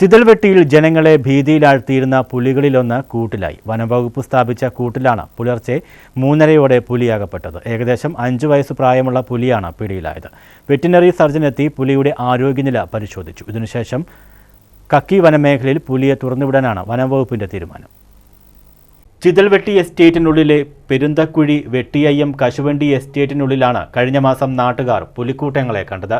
ചിതൽവെട്ടിയിൽ ജനങ്ങളെ ഭീതിയിലാഴ്ത്തിയിരുന്ന പുലികളിലൊന്ന് കൂട്ടിലായി. വനംവകുപ്പ് സ്ഥാപിച്ച കൂട്ടിലാണ് പുലർച്ചെ മൂന്നരയോടെ പുലിയാകപ്പെട്ടത്. ഏകദേശം അഞ്ചു വയസ്സ് പ്രായമുള്ള പുലിയാണ് പിടിയിലായത്. വെറ്റിനറി സർജൻ എത്തി പുലിയുടെ ആരോഗ്യനില പരിശോധിച്ചു. ഇതിനുശേഷം കക്കി വനമേഖലയിൽ പുലിയെ തുറന്നുവിടാനാണ് വനംവകുപ്പിന്റെ തീരുമാനം. ചിതൽവെട്ടി എസ്റ്റേറ്റിനുള്ളിലെ പെരുന്തക്കുഴി വെട്ടിയയ്യം കശുവണ്ടി എസ്റ്റേറ്റിനുള്ളിലാണ് കഴിഞ്ഞ മാസം നാട്ടുകാർ പുലിക്കൂട്ടങ്ങളെ കണ്ടത്.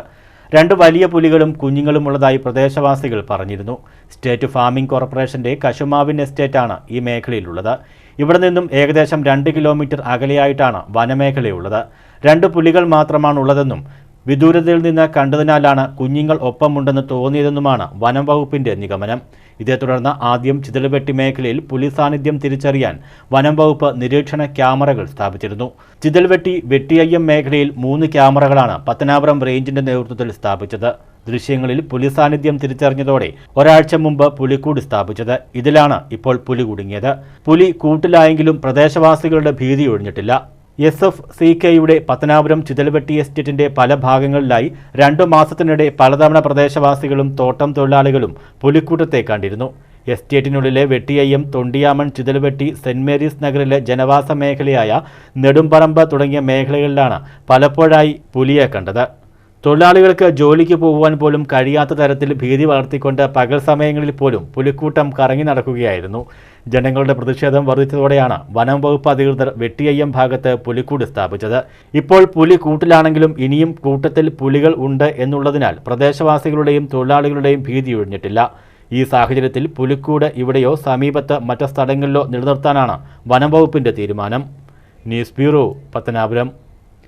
രണ്ട് വലിയ പുലികളും കുഞ്ഞുങ്ങളും ഉള്ളതായി പ്രദേശവാസികൾ പറഞ്ഞിരുന്നു. സ്റ്റേറ്റ് ഫാമിംഗ് കോർപ്പറേഷന്റെ കശുമാവിൻ എസ്റ്റേറ്റാണ് ഈ മേഖലയിലുള്ളത്. ഇവിടെ നിന്നും ഏകദേശം രണ്ട് കിലോമീറ്റർ അകലെയായിട്ടാണ് വനമേഖലയുള്ളത്. രണ്ട് പുലികൾ മാത്രമാണ് ഉള്ളതെന്നും വിദൂരതയിൽ നിന്ന് കണ്ടതിനാലാണ് കുഞ്ഞുങ്ങൾ ഒപ്പമുണ്ടെന്ന് തോന്നിയതെന്നുമാണ് വനം വകുപ്പിന്റെ നിഗമനം. ഇതേ തുടർന്ന് ആദ്യം ചിതലുപെട്ടി മേഖലയിൽ പുലി സാന്നിധ്യം തിരിച്ചറിയാൻ വനം വകുപ്പ് നിരീക്ഷണ ക്യാമറകൾ സ്ഥാപിച്ചിരുന്നു. ചിതൽവെട്ടി വെട്ടിയയ്യം മേഖലയിൽ മൂന്ന് ക്യാമറകളാണ് പത്തനാപുരം റേഞ്ചിന്റെ നേതൃത്വത്തിൽ സ്ഥാപിച്ചത്. ദൃശ്യങ്ങളിൽ പുലി സാന്നിധ്യം തിരിച്ചറിഞ്ഞതോടെ ഒരാഴ്ച മുമ്പ് പുലിക്കൂട് സ്ഥാപിച്ചത്. ഇതിലാണ് ഇപ്പോൾ പുലി കുടുങ്ങിയത്. പുലി കൂട്ടിലായെങ്കിലും പ്രദേശവാസികളുടെ ഭീതി ഒഴിഞ്ഞിട്ടില്ല. എസ് എഫ് സി കെയുടെ പത്തനാപുരം ചിതൽവെട്ടി എസ്റ്റേറ്റിന്റെ പല ഭാഗങ്ങളിലായി രണ്ടു മാസത്തിനിടെ പലതവണ പ്രദേശവാസികളും തോട്ടം തൊഴിലാളികളും പുലിക്കൂട്ടത്തെ കണ്ടിരുന്നു. എസ്റ്റേറ്റിനുള്ളിലെ വെട്ടിയയ്യം തൊണ്ടിയാമൺ ചിതൽവെട്ടി സെന്റ് മേരീസ് നഗറിലെ ജനവാസ മേഖലയായ നെടുമ്പറമ്പ് തുടങ്ങിയ മേഖലകളിലാണ് പലപ്പോഴായി പുലിയെ കണ്ടത്. തൊഴിലാളികൾക്ക് ജോലിക്ക് പോകുവാൻ പോലും കഴിയാത്ത തരത്തിൽ ഭീതി വളർത്തിക്കൊണ്ട് പകൽ സമയങ്ങളിൽ പോലും പുലിക്കൂട്ടം കറങ്ങി നടക്കുകയായിരുന്നു. ജനങ്ങളുടെ പ്രതിഷേധം വർദ്ധിച്ചതോടെയാണ് വനം വകുപ്പ് അധികൃതർ വെട്ടിയയ്യം ഭാഗത്ത് പുലിക്കൂട് സ്ഥാപിച്ചത്. ഇപ്പോൾ പുലി കൂട്ടിലാണെങ്കിലും ഇനിയും കൂട്ടത്തിൽ പുലികൾ ഉണ്ട് എന്നുള്ളതിനാൽ പ്രദേശവാസികളുടെയും തൊഴിലാളികളുടെയും ഭീതി ഒഴിഞ്ഞിട്ടില്ല. ഈ സാഹചര്യത്തിൽ പുലിക്കൂട് ഇവിടെയോ സമീപത്ത് മറ്റ് സ്ഥലങ്ങളിലോ നിലനിർത്താനാണ് വനം വകുപ്പിന്റെ തീരുമാനം. News bureau Pathanapuram.